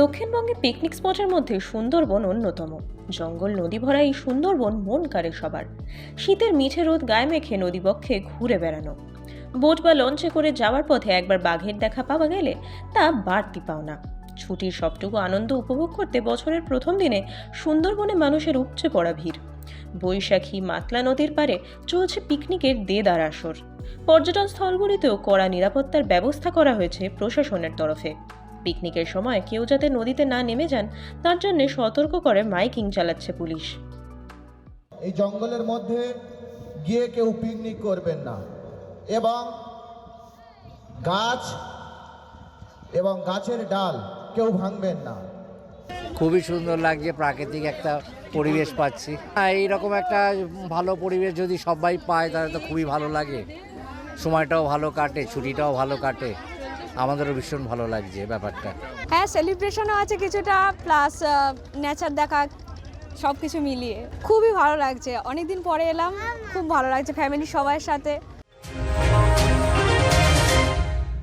দক্ষিণবঙ্গে পিকনিক স্পটের মধ্যে সুন্দরবন অন্যতম। জঙ্গল নদী ভরা এই সুন্দরবন মন কাড়ে সবার। শীতের মিঠে রোদ গায়ে মেখে নদীবক্ষে ঘুরে বেড়ানো। বোট বা লঞ্চে করে যাওয়ার পথে একবার বাঘের দেখা পাওয়া গেলে তা বাড়তি পাওনা। ছুটির সবটুকু আনন্দ উপভোগ করতে বছরের প্রথম দিনে সুন্দরবনে মানুষের উপচে পড়া ভিড়। বৈশাখী মাতলা নদীর পারে চলছে পিকনিকের দেদার আসর। পর্যটন স্থলগুলিতেও কড়া নিরাপত্তার ব্যবস্থা করা হয়েছে প্রশাসনের তরফে। পিকনিকের সময় কেউ যাতে নদীতে না নেমে যান তার জন্য সতর্ক করে মাইকিং চালাচ্ছে পুলিশ। এই জঙ্গলের মধ্যে গিয়ে কেউ পিকনিক করবেন না। এবং গাছ এবং গাছের ডাল কেউ ভাঙবেন না। খুবই সুন্দর লাগছে প্রাকৃতিক একটা পরিবেশ পাচ্ছি। হ্যাঁ, এইরকম একটা ভালো পরিবেশ যদি সবাই পায় তাহলে তো খুবই ভালো লাগে। সময়টাও ভালো কাটে ছুটিটাও ভালো কাটে। আমাদেরও ভীষণ ভালো লাগছে ব্যাপারটা। হ্যাঁ সেলিব্রেশনও আছে কিছুটা প্লাস নেচার দেখা সব কিছু মিলিয়ে। খুবই ভালো লাগছে। অনেকদিন পরে এলাম, খুব ভালো লাগছে ফ্যামিলি সবার সাথে।